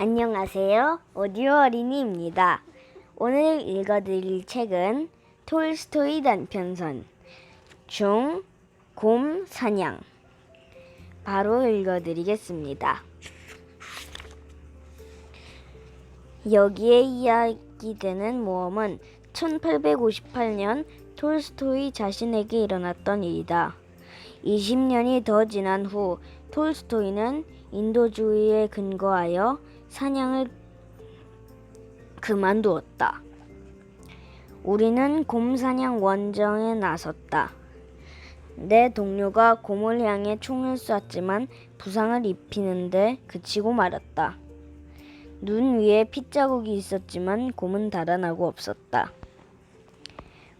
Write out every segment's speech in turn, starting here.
안녕하세요. 오디오 어린이입니다. 오늘 읽어드릴 책은 톨스토이 단편선 중, 곰, 사냥 바로 읽어드리겠습니다. 여기에 이야기되는 모험은 1858년 톨스토이 자신에게 일어났던 일이다. 20년이 더 지난 후 톨스토이는 인도주의에 근거하여 사냥을 그만두었다. 우리는 곰 사냥 원정에 나섰다. 내 동료가 곰을 향해 총을 쐈지만 부상을 입히는데 그치고 말았다. 눈 위에 핏자국이 있었지만 곰은 달아나고 없었다.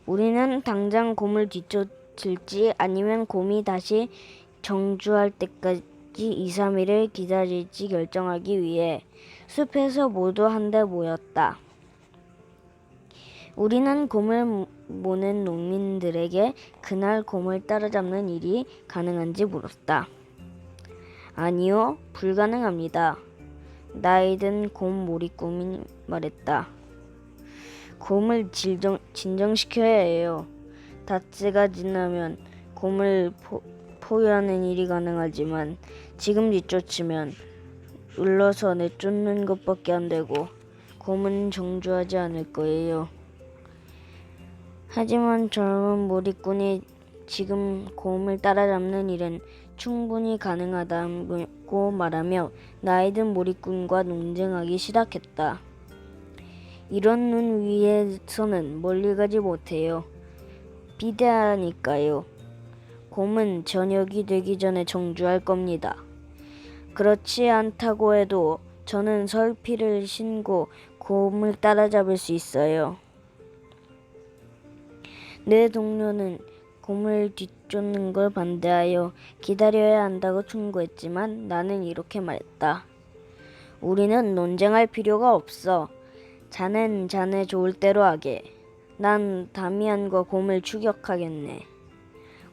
우리는 당장 곰을 뒤쫓을지 아니면 곰이 다시 정주할 때까지 2, 3일을 기다릴지 결정하기 위해 숲에서 모두 한데 모였다. 우리는 곰을 모는 농민들에게 그날 곰을 따라잡는 일이 가능한지 물었다. 아니요, 불가능합니다. 나이든 곰 몰이꾼이 말했다. 곰을 진정, 진정시켜야 해요. 닷새가 지나면 곰을 포, 포위하는 일이 가능하지만 지금 뒤쫓으면 울러서 내쫓는 것밖에 안 되고 곰은 정주하지 않을 거예요. 하지만 젊은 몰이꾼이 지금 곰을 따라잡는 일은 충분히 가능하다고 말하며 나이든 몰이꾼과 논쟁하기 시작했다. 이런 눈 위에서는 멀리 가지 못해요. 비대하니까요. 곰은 저녁이 되기 전에 정주할 겁니다. 그렇지 않다고 해도 저는 설피를 신고 곰을 따라잡을 수 있어요. 내 동료는 곰을 뒤쫓는 걸 반대하여 기다려야 한다고 충고했지만 나는 이렇게 말했다. 우리는 논쟁할 필요가 없어. 자넨 자네 좋을 대로 하게. 난 다미안과 곰을 추격하겠네.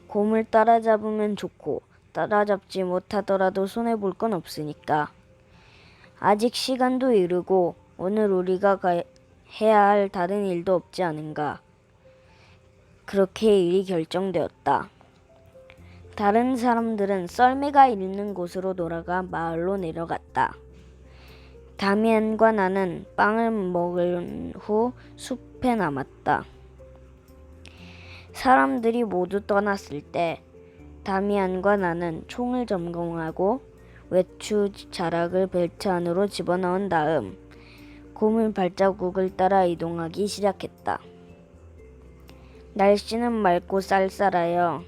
곰을 따라잡으면 좋고 따라잡지 못하더라도 손해볼 건 없으니까. 아직 시간도 이르고 오늘 우리가 가, 해야 할 다른 일도 없지 않은가. 그렇게 일이 결정되었다. 다른 사람들은 썰매가 있는 곳으로 돌아가 마을로 내려갔다. 다미안과 나는 빵을 먹은 후 숲에 남았다. 사람들이 모두 떠났을 때 다미안과 나는 총을 점검하고 외추 자락을 벨트 안으로 집어넣은 다음 곰을 발자국을 따라 이동하기 시작했다. 날씨는 맑고 쌀쌀하여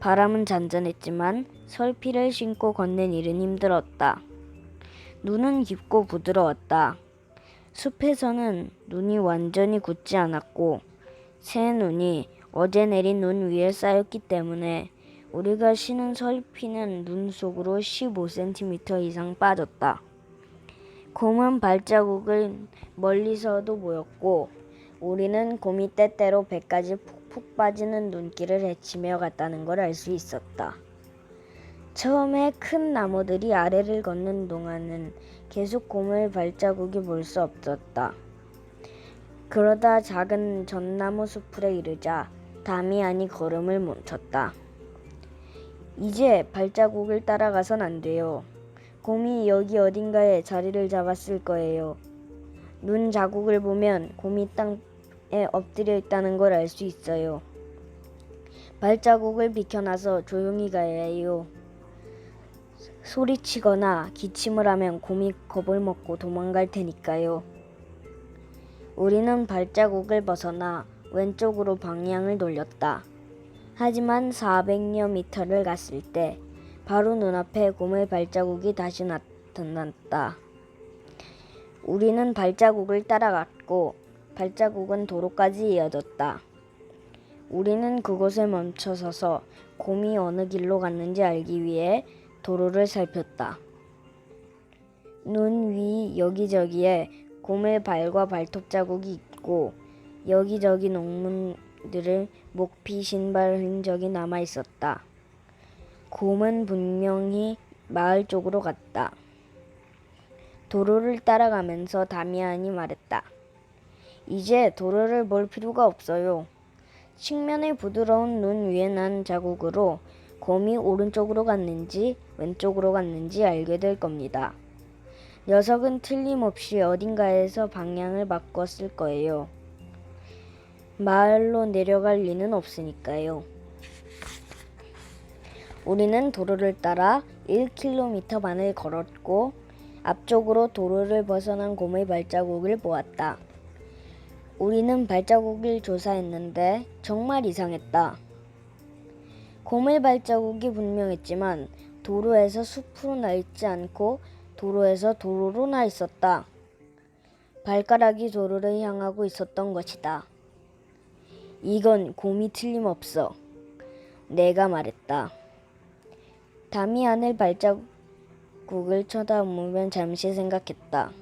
바람은 잔잔했지만 설피를 신고 걷는 일은 힘들었다. 눈은 깊고 부드러웠다. 숲에서는 눈이 완전히 굳지 않았고 새 눈이 어제 내린 눈 위에 쌓였기 때문에 우리가 신은 설피는 눈 속으로 15cm 이상 빠졌다. 곰은 발자국을 멀리서도 보였고 우리는 곰이 때때로 배까지 푹푹 빠지는 눈길을 헤치며 갔다는 걸 알 수 있었다. 처음에 큰 나무들이 아래를 걷는 동안은 계속 곰을 발자국이 볼 수 없었다. 그러다 작은 전나무 숲에 이르자 다미안이 걸음을 멈췄다. 이제 발자국을 따라가선 안 돼요. 곰이 여기 어딘가에 자리를 잡았을 거예요. 눈 자국을 보면 곰이 땅에 엎드려 있다는 걸 알 수 있어요. 발자국을 비켜나서 조용히 가야 해요. 소리치거나 기침을 하면 곰이 겁을 먹고 도망갈 테니까요. 우리는 발자국을 벗어나 왼쪽으로 방향을 돌렸다. 하지만 400여 미터를 갔을 때 바로 눈앞에 곰의 발자국이 다시 나타났다. 우리는 발자국을 따라갔고 발자국은 도로까지 이어졌다. 우리는 그곳에 멈춰서서 곰이 어느 길로 갔는지 알기 위해 도로를 살폈다. 눈 위 여기저기에 곰의 발과 발톱 자국이 있고 여기저기 농문 들의 목피 신발 흔적이 남아 있었다. 곰은 분명히 마을 쪽으로 갔다. 도로를 따라가면서 다미안이 말했다. 이제 도로를 볼 필요가 없어요. 측면의 부드러운 눈 위에 난 자국으로 곰이 오른쪽으로 갔는지 왼쪽으로 갔는지 알게 될 겁니다. 녀석은 틀림없이 어딘가에서 방향을 바꿨을 거예요. 마을로 내려갈 리는 없으니까요. 우리는 도로를 따라 1km 반을 걸었고 앞쪽으로 도로를 벗어난 곰의 발자국을 보았다. 우리는 발자국을 조사했는데 정말 이상했다. 곰의 발자국이 분명했지만 도로에서 숲으로 나 있지 않고 도로에서 도로로 나 있었다. 발가락이 도로를 향하고 있었던 것이다. 이건 곰이 틀림없어. 내가 말했다. 담이 하늘 발자국을 쳐다보면 잠시 생각했다.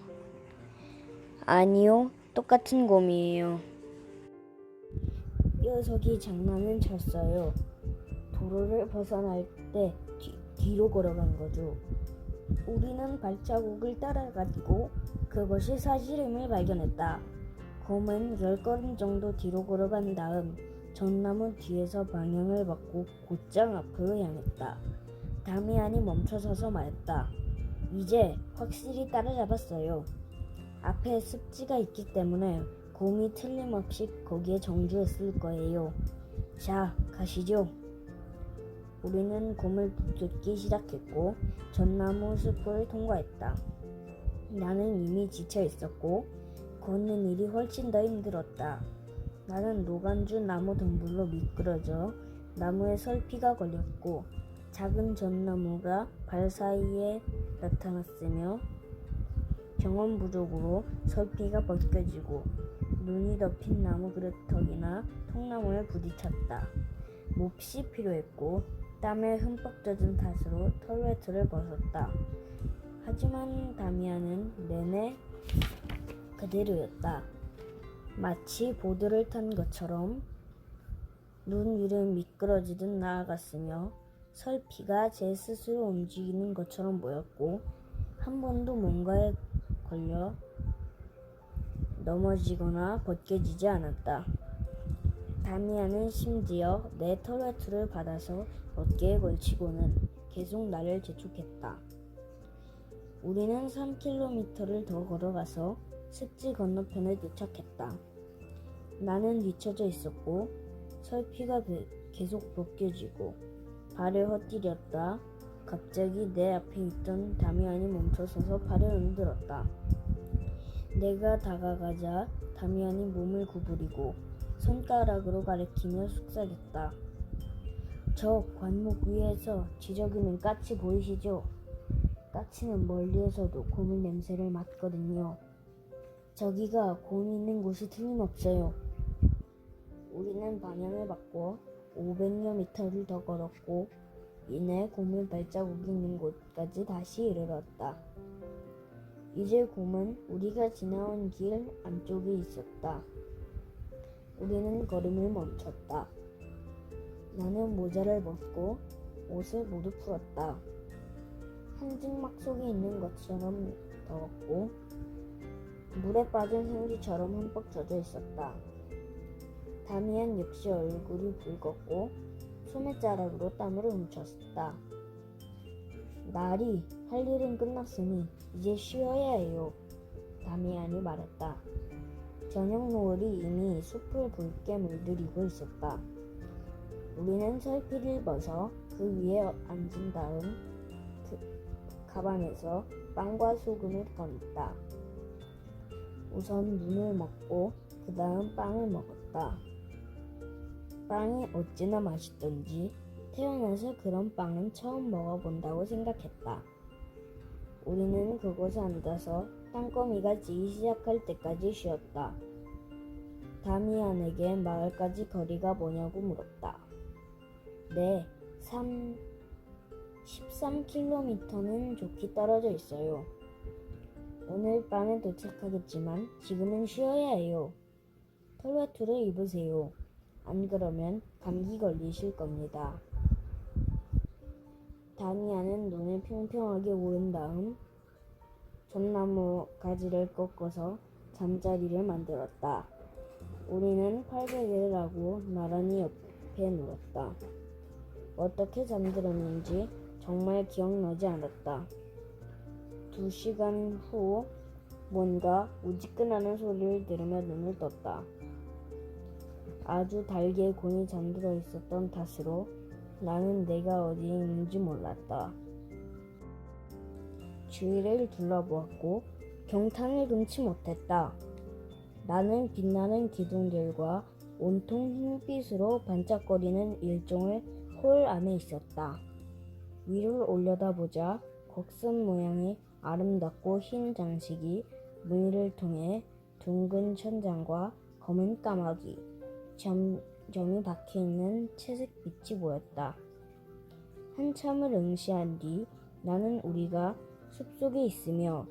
아니요, 똑같은 곰이에요. 녀석이 장난은 쳤어요. 도로를 벗어날 때 뒤, 뒤로 걸어간 거죠. 우리는 발자국을 따라갔고 그것이 사실임을 발견했다. 곰은 열 걸음 정도 뒤로 걸어간 다음 전나무 뒤에서 방향을 바꾸고 곧장 앞으로 향했다. 다미안이 멈춰서서 말했다. 이제 확실히 따라잡았어요. 앞에 습지가 있기 때문에 곰이 틀림없이 거기에 정주했을 거예요. 자, 가시죠. 우리는 곰을 쫓기 시작했고 전나무 숲을 통과했다. 나는 이미 지쳐 있었고 걷는 일이 훨씬 더 힘들었다. 나는 노간주 나무 덤불로 미끄러져 나무에 설피가 걸렸고 작은 전나무가 발 사이에 나타났으며 경험 부족으로 설피가 벗겨지고 눈이 덮인 나무 그릇턱이나 통나무에 부딪혔다. 몹시 필요했고 땀에 흠뻑 젖은 탓으로 털웨트를 벗었다. 하지만 다미안은 내내 그대로였다. 마치 보드를 탄 것처럼 눈 위를 미끄러지듯 나아갔으며 설피가 제 스스로 움직이는 것처럼 보였고 한 번도 뭔가에 걸려 넘어지거나 벗겨지지 않았다. 다미안은 심지어 내 털웨트를 받아서 어깨에 걸치고는 계속 나를 재촉했다. 우리는 3km를 더 걸어가서 습지 건너편에 도착했다. 나는 뒤처져 있었고 설피가 배- 계속 벗겨지고 발을 헛디뎠다. 갑자기 내 앞에 있던 다미안이 멈춰서서 발을 흔들었다. 내가 다가가자 다미안이 몸을 구부리고 손가락으로 가리키며 속삭였다. 저 관목 위에서 지저귀는 까치 보이시죠? 까치는 멀리에서도 고물 냄새를 맡거든요. 저기가 곰이 있는 곳이 틀림없어요. 우리는 방향을 바꿔 500여 미터를 더 걸었고 이내 곰의 발자국이 있는 곳까지 다시 이르렀다. 이제 곰은 우리가 지나온 길 안쪽에 있었다. 우리는 걸음을 멈췄다. 나는 모자를 벗고 옷을 모두 풀었다. 한증막 속에 있는 것처럼 더웠고 물에 빠진 생쥐처럼 흠뻑 젖어 있었다. 다미안 역시 얼굴이 붉었고 소매자락으로 땀을 훔쳤다. 날이 할 일은 끝났으니 이제 쉬어야 해요. 다미안이 말했다. 저녁 노을이 이미 숲을 붉게 물들이고 있었다. 우리는 설피를 벗어 그 위에 앉은 다음 그 가방에서 빵과 소금을 꺼냈다. 우선 눈을 먹고 그 다음 빵을 먹었다. 빵이 어찌나 맛있던지 태어나서 그런 빵은 처음 먹어본다고 생각했다. 우리는 그곳에 앉아서 땅거미가 지기 시작할 때까지 쉬었다. 다미안에게 마을까지 거리가 뭐냐고 물었다. 네, 3, 13km는 좋게 떨어져 있어요. 오늘 밤에 도착하겠지만 지금은 쉬어야 해요. 털웨트를 입으세요. 안 그러면 감기 걸리실 겁니다. 다니아는 눈을 평평하게 오른 다음 전나무 가지를 꺾어서 잠자리를 만들었다. 우리는 팔베개를 하고 나란히 옆에 누웠다. 어떻게 잠들었는지 정말 기억나지 않았다. 두 시간 후 뭔가 우지끈하는 소리를 들으며 눈을 떴다. 아주 달게 곤히 잠들어 있었던 탓으로 나는 내가 어디에 있는지 몰랐다. 주위를 둘러보았고 경탄을 금치 못했다. 나는 빛나는 기둥들과 온통 흰빛으로 반짝거리는 일종의 홀 안에 있었다. 위를 올려다보자 곡선 모양의 아름답고 흰 장식이 무늬를 통해 둥근 천장과 검은 까마귀, 점, 점이 박혀있는 채색 빛이 보였다. 한참을 응시한 뒤 나는 우리가 숲속에 있으며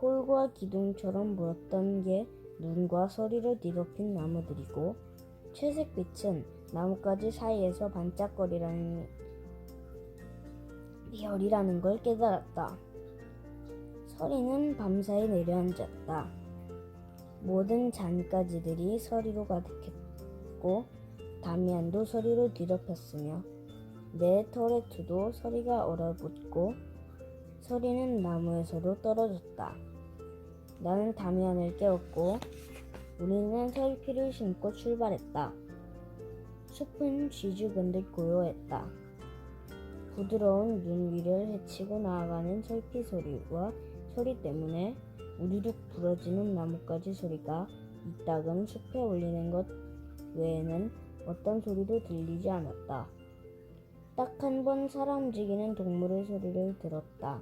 홀과 기둥처럼 보였던 게 눈과 서리로 뒤덮인 나무들이고 채색 빛은 나뭇가지 사이에서 반짝거리라는 별이라는 걸 깨달았다. 서리는 밤사이 내려앉았다. 모든 잔가지들이 서리로 가득했고 다미안도 서리로 뒤덮였으며 내 터레투도 서리가 얼어붙고 서리는 나무에서도 떨어졌다. 나는 다미안을 깨웠고 우리는 설피를 신고 출발했다. 숲은 쥐죽은듯 고요했다. 부드러운 눈 위를 헤치고 나아가는 설피 소리와 소리 때문에 우리룩 부러지는 나뭇가지 소리가 이따금 숲에 울리는 것 외에는 어떤 소리도 들리지 않았다. 딱 한 번 사람 움직이는 동물의 소리를 들었다.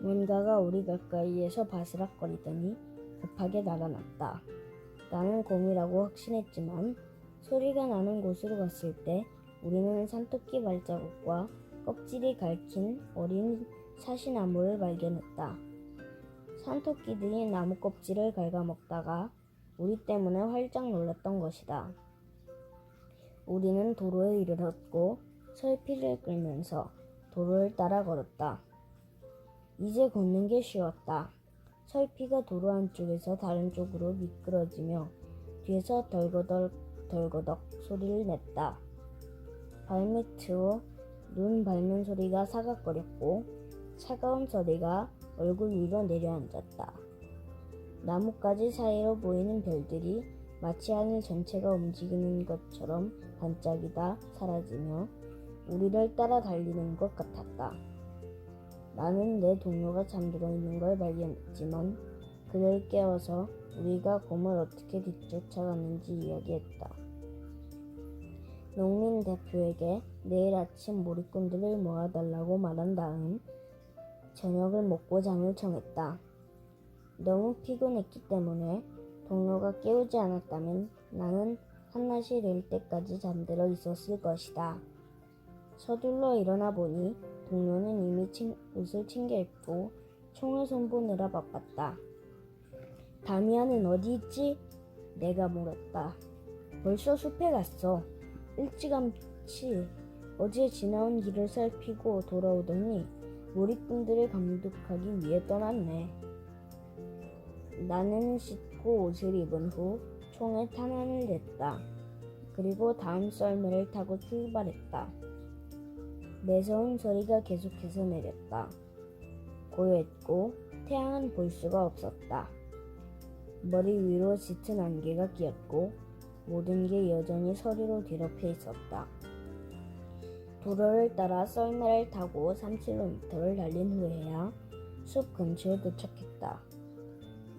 뭔가가 우리 가까이에서 바스락거리더니 급하게 날아났다. 나는 곰이라고 확신했지만 소리가 나는 곳으로 갔을 때 우리는 산토끼 발자국과 껍질이 갈킨 어린 사시나무를 발견했다. 산토끼들이 나무 껍질을 갉아먹다가 우리 때문에 활짝 놀랐던 것이다. 우리는 도로에 이르렀고 설피를 끌면서 도로를 따라 걸었다. 이제 걷는 게 쉬웠다. 설피가 도로 한쪽에서 다른 쪽으로 미끄러지며 뒤에서 덜거덕 덜거덕 소리를 냈다. 발밑으로 눈 밟는 소리가 사각거렸고 차가운 소리가 얼굴 위로 내려앉았다. 나뭇가지 사이로 보이는 별들이 마치 하늘 전체가 움직이는 것처럼 반짝이다 사라지며 우리를 따라 달리는 것 같았다. 나는 내 동료가 잠들어 있는 걸 발견했지만 그를 깨워서 우리가 곰을 어떻게 뒤쫓아갔는지 이야기했다. 농민 대표에게 내일 아침 몰입꾼들을 모아달라고 말한 다음 저녁을 먹고 잠을 청했다. 너무 피곤했기 때문에 동료가 깨우지 않았다면 나는 한낮이 될 때까지 잠들어 있었을 것이다. 서둘러 일어나 보니 동료는 이미 친- 옷을 챙겨 입고 총을 손보느라 바빴다. 다미안은 어디 있지? 내가 물었다. 벌써 숲에 갔어. 일찌감치 어제 지나온 길을 살피고 돌아오더니 몰입꾼들을 감독하기 위해 떠났네. 나는 씻고 옷을 입은 후 총에 탄환을 냈다. 그리고 다음 썰매를 타고 출발했다. 매서운 소리가 계속해서 내렸다. 고요했고 태양은 볼 수가 없었다. 머리 위로 짙은 안개가 끼었고 모든 게 여전히 서리로 뒤덮여 있었다. 도로를 따라 썰매를 타고 3km를 달린 후에야 숲 근처에 도착했다.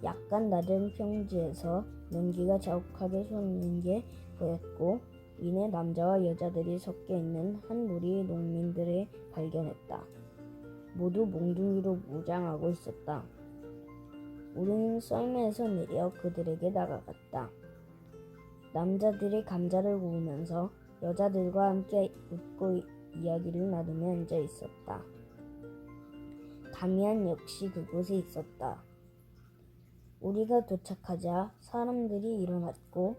약간 낮은 평지에서 연기가 자욱하게 솟는 게 보였고 이내 남자와 여자들이 섞여 있는 한 무리 농민들을 발견했다. 모두 몽둥이로 무장하고 있었다. 우리는 썰매에서 내려 그들에게 다가갔다. 남자들이 감자를 구우면서 여자들과 함께 웃고 이야기를 나누며 앉아 있었다. 다미안 역시 그곳에 있었다. 우리가 도착하자 사람들이 일어났고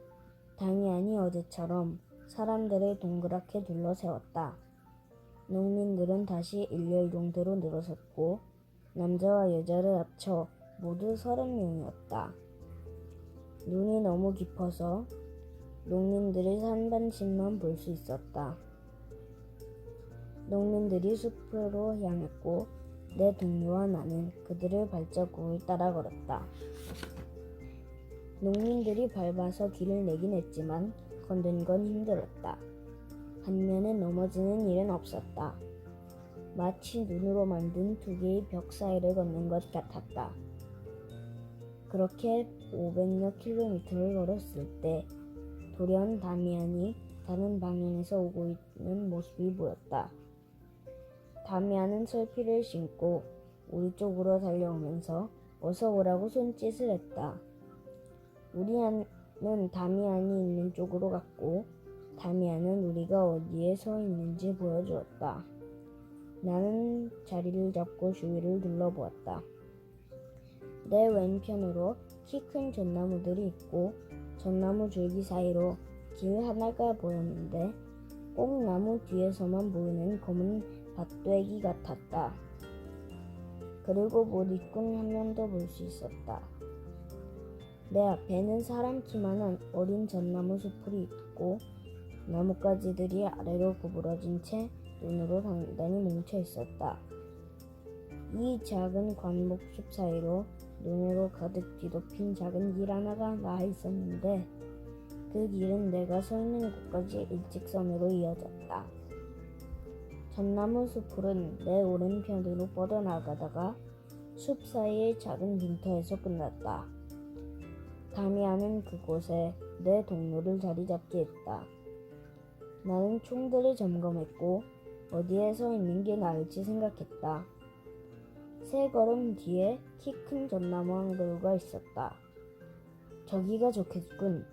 다미안이 어제처럼 사람들을 동그랗게 둘러세웠다. 농민들은 다시 일렬 동대로 늘어섰고 남자와 여자를 합쳐 모두 서른 명이었다. 눈이 너무 깊어서 농민들의 산반씩만 볼 수 있었다. 농민들이 숲으로 향했고 내 동료와 나는 그들의 발자국을 따라 걸었다. 농민들이 밟아서 길을 내긴 했지만 건든 건 힘들었다. 반면에 넘어지는 일은 없었다. 마치 눈으로 만든 두 개의 벽 사이를 걷는 것 같았다. 그렇게 500여 킬로미터를 걸었을 때 돌연 다미안이 다른 방향에서 오고 있는 모습이 보였다. 다미안은 설피를 신고 우리 쪽으로 달려오면서 어서 오라고 손짓을 했다. 우리는 다미안이 있는 쪽으로 갔고 다미안은 우리가 어디에 서 있는지 보여주었다. 나는 자리를 잡고 주위를 둘러보았다. 내 왼편으로 키 큰 전나무들이 있고 전나무 줄기 사이로 길 하나가 보였는데 꼭 나무 뒤에서만 보이는 검은 밭되기 같았다. 그리고 못 입군 한 명도 볼 수 있었다. 내 앞에는 사람 키만한 어린 전나무 숲이 있고 나뭇가지들이 아래로 구부러진 채 눈으로 단단히 뭉쳐 있었다. 이 작은 관목숲 사이로 눈으로 가득 뒤덮인 작은 길 하나가 나와 있었는데 그 길은 내가 서 있는 곳까지 일직선으로 이어졌다. 전나무 숲풀은 내 오른편으로 뻗어나가다가 숲 사이의 작은 빈터에서 끝났다. 다미안은 그곳에 내 동료를 자리 잡게 했다. 나는 총들을 점검했고 어디에 서 있는 게 나을지 생각했다. 세 걸음 뒤에 키 큰 전나무 한 그루가 있었다. 저기가 좋겠군.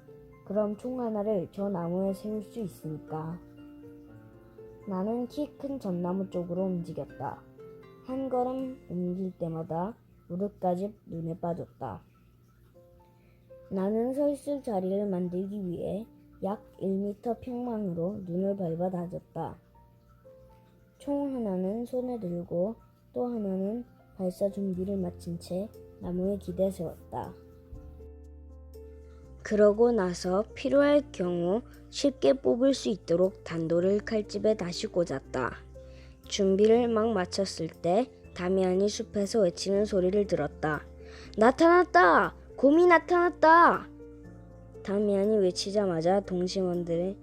그럼 총 하나를 저 나무에 세울 수 있으니까. 나는 키 큰 전나무 쪽으로 움직였다. 한 걸음 옮길 때마다 무릎까지 눈에 빠졌다. 나는 서 있을 자리를 만들기 위해 약 1m 평방으로 눈을 밟아 다졌다. 총 하나는 손에 들고 또 하나는 발사 준비를 마친 채 나무에 기대 세웠다. 그러고 나서 필요할 경우 쉽게 뽑을 수 있도록 단도를 칼집에 다시 꽂았다. 준비를 막 마쳤을 때 다미안이 숲에서 외치는 소리를 들었다. 나타났다! 곰이 나타났다! 다미안이 외치자마자 동심원들이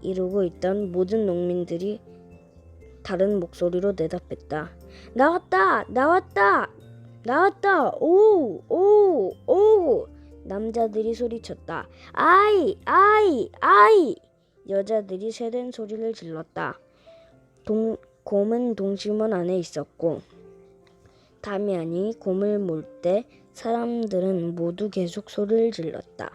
이루고 있던 모든 농민들이 다른 목소리로 대답했다. 나왔다! 나왔다! 나왔다! 오! 오! 오! 남자들이 소리쳤다. 아이! 아이! 아이! 여자들이 세된 소리를 질렀다. 동, 곰은 동심원 안에 있었고 다미안이 곰을 몰 때 사람들은 모두 계속 소리를 질렀다.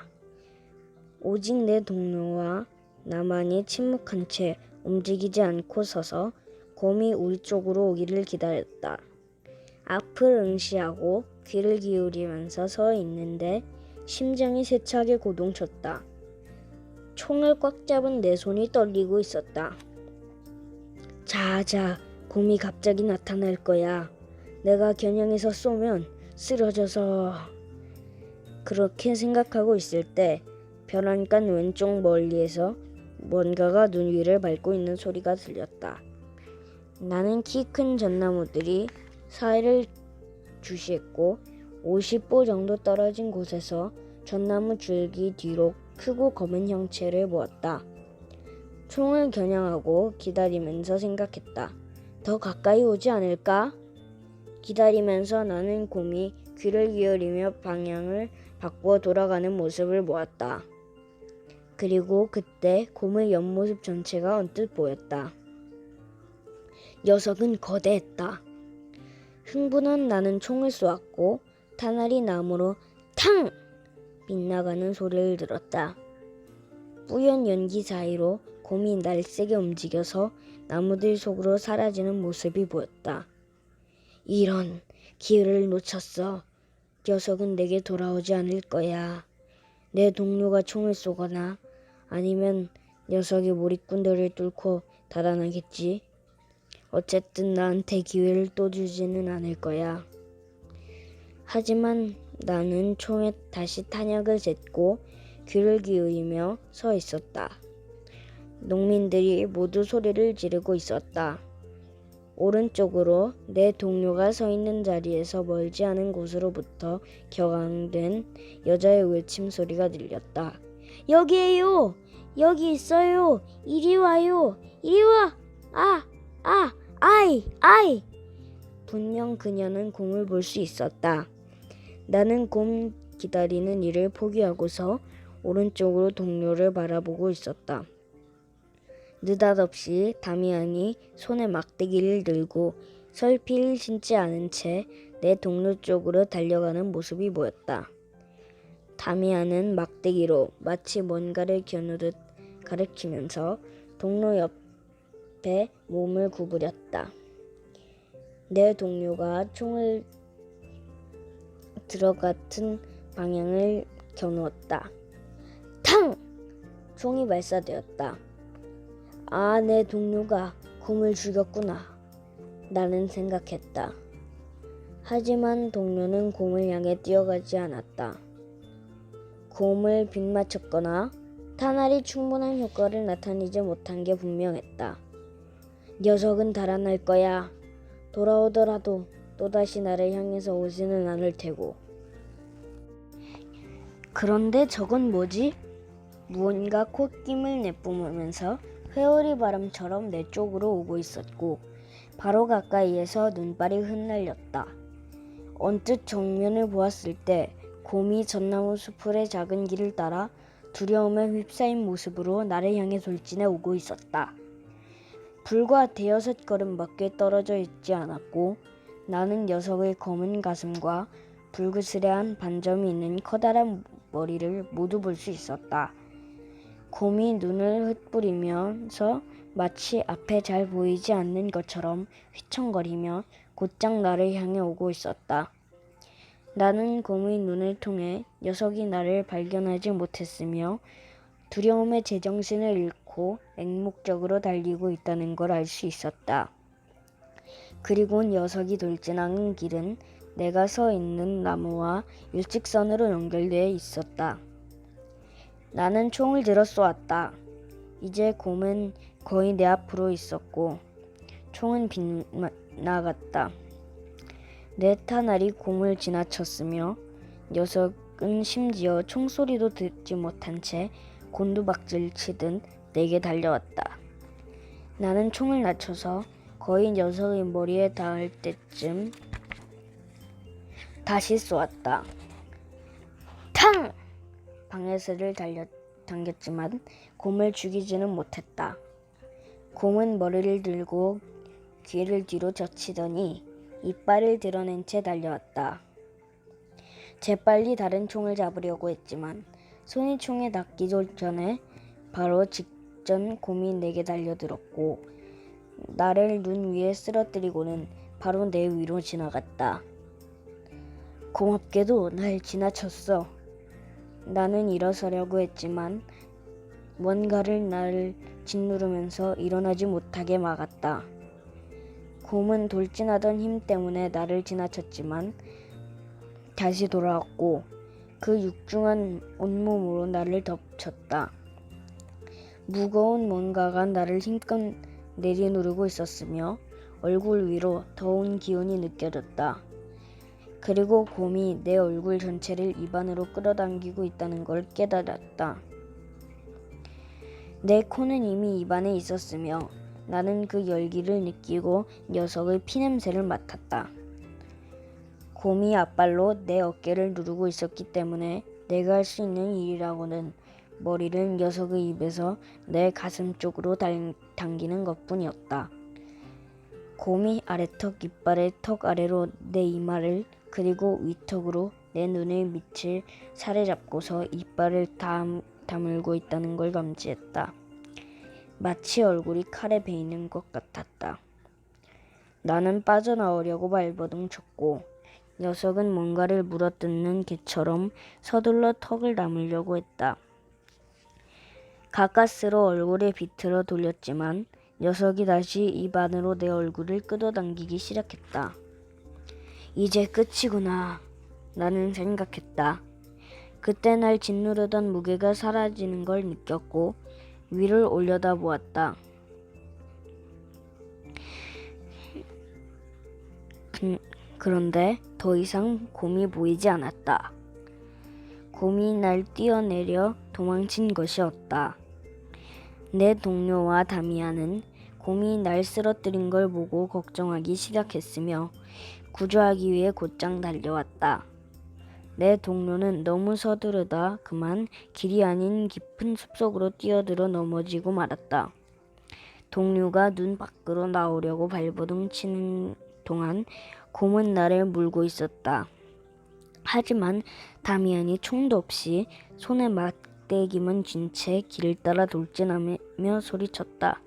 오직 내 동료와 나만이 침묵한 채 움직이지 않고 서서 곰이 우리 쪽으로 오기를 기다렸다. 앞을 응시하고 귀를 기울이면서 서 있는데 심장이 세차게 고동쳤다. 총을 꽉 잡은 내 손이 떨리고 있었다. 자자, 곰이 갑자기 나타날 거야. 내가 겨냥해서 쏘면 쓰러져서 그렇게 생각하고 있을 때 벼란간 왼쪽 멀리에서 뭔가가 눈 위를 밟고 있는 소리가 들렸다. 나는 키 큰 전나무들이 사이를 주시했고 50보 정도 떨어진 곳에서 전나무 줄기 뒤로 크고 검은 형체를 보았다. 총을 겨냥하고 기다리면서 생각했다. 더 가까이 오지 않을까? 기다리면서 나는 곰이 귀를 기울이며 방향을 바꾸어 돌아가는 모습을 보았다. 그리고 그때 곰의 옆모습 전체가 언뜻 보였다. 녀석은 거대했다. 흥분한 나는 총을 쏘았고 타날이 나무로 탕! 빗나가는 소리를 들었다. 뿌연 연기 사이로 곰이 날쌔게 움직여서 나무들 속으로 사라지는 모습이 보였다. 이런 기회를 놓쳤어. 녀석은 내게 돌아오지 않을 거야. 내 동료가 총을 쏘거나 아니면 녀석이 몰입꾼들을 뚫고 달아나겠지. 어쨌든 나한테 기회를 또 주지는 않을 거야. 하지만 나는 총에 다시 탄약을 쟀고 귀를 기울이며 서 있었다. 농민들이 모두 소리를 지르고 있었다. 오른쪽으로 내 동료가 서 있는 자리에서 멀지 않은 곳으로부터 격앙된 여자의 외침 소리가 들렸다. 여기에요! 여기 있어요! 이리 와요! 이리 와! 아! 아! 아이! 아이! 분명 그녀는 곰을 볼 수 있었다. 나는 곰 기다리는 일을 포기하고서 오른쪽으로 동료를 바라보고 있었다. 느닷없이 다미안이 손에 막대기를 들고 설피를 신지 않은 채 내 동료 쪽으로 달려가는 모습이 보였다. 다미안은 막대기로 마치 뭔가를 겨누듯 가리키면서 동료 옆에 몸을 구부렸다. 내 동료가 총을 들어갔은 방향을 겨누었다. 탕! 총이 발사되었다. 아, 내 동료가 곰을 죽였구나. 나는 생각했다. 하지만 동료는 곰을 향해 뛰어가지 않았다. 곰을 빗맞췄거나 탄알이 충분한 효과를 나타내지 못한 게 분명했다. 녀석은 달아날 거야. 돌아오더라도 또다시 나를 향해서 오지는 않을 테고. 그런데 저건 뭐지? 무언가 콧김을 내뿜으면서 회오리 바람처럼 내 쪽으로 오고 있었고 바로 가까이에서 눈발이 흩날렸다. 언뜻 정면을 보았을 때 곰이 전나무 수풀의 작은 길을 따라 두려움에 휩싸인 모습으로 나를 향해 돌진해 오고 있었다. 불과 대여섯 걸음밖에 떨어져 있지 않았고 나는 녀석의 검은 가슴과 불그스레한 반점이 있는 커다란 머리를 모두 볼 수 있었다. 곰이 눈을 흩뿌리면서 마치 앞에 잘 보이지 않는 것처럼 휘청거리며 곧장 나를 향해 오고 있었다. 나는 곰의 눈을 통해 녀석이 나를 발견하지 못했으며 두려움에 제정신을 잃고 맹목적으로 달리고 있다는 걸 알 수 있었다. 그리고 녀석이 돌진하는 길은 내가 서 있는 나무와 일직선으로 연결되어 있었다. 나는 총을 들어 쏘았다. 이제 곰은 거의 내 앞으로 있었고 총은 빗나갔다. 내 탄알이 곰을 지나쳤으며 녀석은 심지어 총소리도 듣지 못한 채 곤두박질 치듯 내게 달려왔다. 나는 총을 낮춰서 거의 녀석의 머리에 닿을 때쯤 다시 쏘았다. 탕! 방해쇠를 달려, 당겼지만 곰을 죽이지는 못했다. 곰은 머리를 들고 귀를 뒤로 젖히더니 이빨을 드러낸 채 달려왔다. 재빨리 다른 총을 잡으려고 했지만 손이 총에 닿기 전에 바로 직전 곰이 내게 달려들었고 나를 눈 위에 쓰러뜨리고는 바로 내 위로 지나갔다. 고맙게도 날 지나쳤어. 나는 일어서려고 했지만 뭔가를 나를 짓누르면서 일어나지 못하게 막았다. 곰은 돌진하던 힘 때문에 나를 지나쳤지만 다시 돌아왔고 그 육중한 온몸으로 나를 덮쳤다. 무거운 뭔가가 나를 힘껏 내리누르고 있었으며 얼굴 위로 더운 기운이 느껴졌다. 그리고 곰이 내 얼굴 전체를 입안으로 끌어당기고 있다는 걸 깨달았다. 내 코는 이미 입안에 있었으며 나는 그 열기를 느끼고 녀석의 피냄새를 맡았다. 곰이 앞발로 내 어깨를 누르고 있었기 때문에 내가 할 수 있는 일이라고는 머리를 녀석의 입에서 내 가슴 쪽으로 당, 당기는 것뿐이었다. 곰이 아래턱 이빨의 턱 아래로 내 이마를 그리고 위턱으로 내 눈을 밑을 사로잡고서 이빨을 담, 다물고 있다는 걸 감지했다. 마치 얼굴이 칼에 베이는 것 같았다. 나는 빠져나오려고 발버둥 쳤고 녀석은 뭔가를 물어뜯는 개처럼 서둘러 턱을 다물려고 했다. 가까스로 얼굴에 비틀어 돌렸지만 녀석이 다시 입 안으로 내 얼굴을 끌어당기기 시작했다. 이제 끝이구나. 나는 생각했다. 그때 날 짓누르던 무게가 사라지는 걸 느꼈고 위를 올려다 보았다. 그, 그런데 더 이상 곰이 보이지 않았다. 곰이 날 뛰어내려 도망친 것이었다. 내 동료와 다미아는 곰이 날 쓰러뜨린 걸 보고 걱정하기 시작했으며 구조하기 위해 곧장 달려왔다. 내 동료는 너무 서두르다 그만 길이 아닌 깊은 숲속으로 뛰어들어 넘어지고 말았다. 동료가 눈 밖으로 나오려고 발버둥 치는 동안 곰은 나를 물고 있었다. 하지만 다미안이 총도 없이 손에 막 대기만 쥔채 길을 따라 돌진하며 소리쳤다.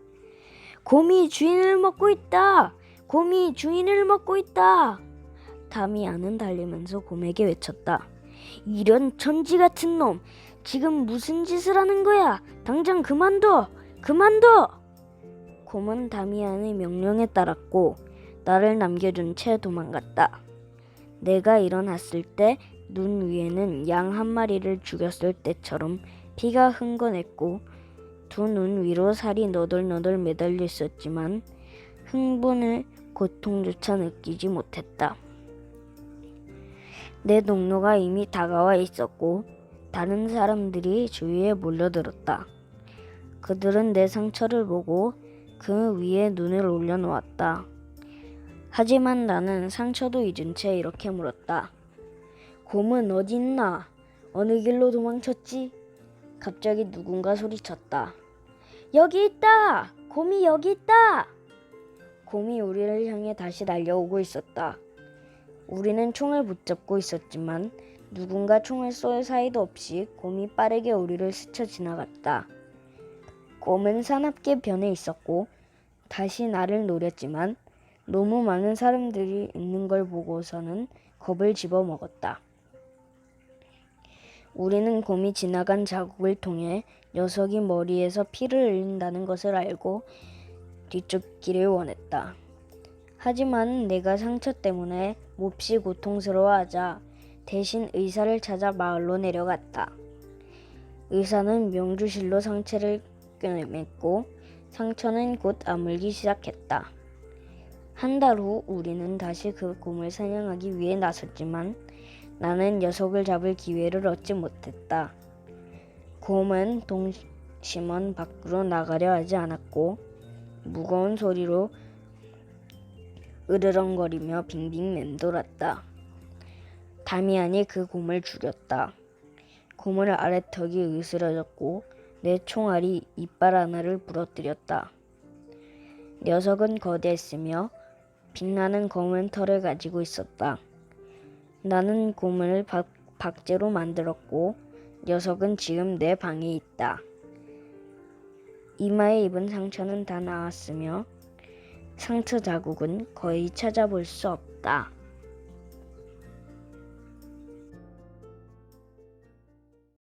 곰이 주인을 먹고 있다! 곰이 주인을 먹고 있다! 다미안은 달리면서 곰에게 외쳤다. 이런 천지 같은 놈! 지금 무슨 짓을 하는 거야? 당장 그만둬! 그만둬! 곰은 다미안의 명령에 따랐고 나를 남겨둔 채 도망갔다. 내가 일어났을 때 눈 위에는 양 한 마리를 죽였을 때처럼 피가 흥건했고 두 눈 위로 살이 너덜너덜 매달려 있었지만 흥분을 고통조차 느끼지 못했다. 내 동료가 이미 다가와 있었고 다른 사람들이 주위에 몰려들었다. 그들은 내 상처를 보고 그 위에 눈을 올려놓았다. 하지만 나는 상처도 잊은 채 이렇게 물었다. 곰은 어디 있나? 어느 길로 도망쳤지? 갑자기 누군가 소리쳤다. 여기 있다! 곰이 여기 있다! 곰이 우리를 향해 다시 날려오고 있었다. 우리는 총을 붙잡고 있었지만 누군가 총을 쏠 사이도 없이 곰이 빠르게 우리를 스쳐 지나갔다. 곰은 사납게 변해 있었고 다시 나를 노렸지만 너무 많은 사람들이 있는 걸 보고서는 겁을 집어먹었다. 우리는 곰이 지나간 자국을 통해 녀석이 머리에서 피를 흘린다는 것을 알고 뒤쫓기를 원했다. 하지만 내가 상처 때문에 몹시 고통스러워하자 대신 의사를 찾아 마을로 내려갔다. 의사는 명주실로 상처를 꿰맸고 상처는 곧 아물기 시작했다. 한 달 후 우리는 다시 그 곰을 사냥하기 위해 나섰지만 나는 녀석을 잡을 기회를 얻지 못했다. 곰은 동심원 밖으로 나가려 하지 않았고 무거운 소리로 으르렁거리며 빙빙 맴돌았다. 다미안이 그 곰을 죽였다. 곰을 아래턱이 으스러졌고 내 총알이 이빨 하나를 부러뜨렸다. 녀석은 거대했으며 빛나는 검은 털을 가지고 있었다. 나는 곰을 박, 박제로 만들었고 녀석은 지금 내 방에 있다. 이마에 입은 상처는 다 나았으며 상처 자국은 거의 찾아볼 수 없다.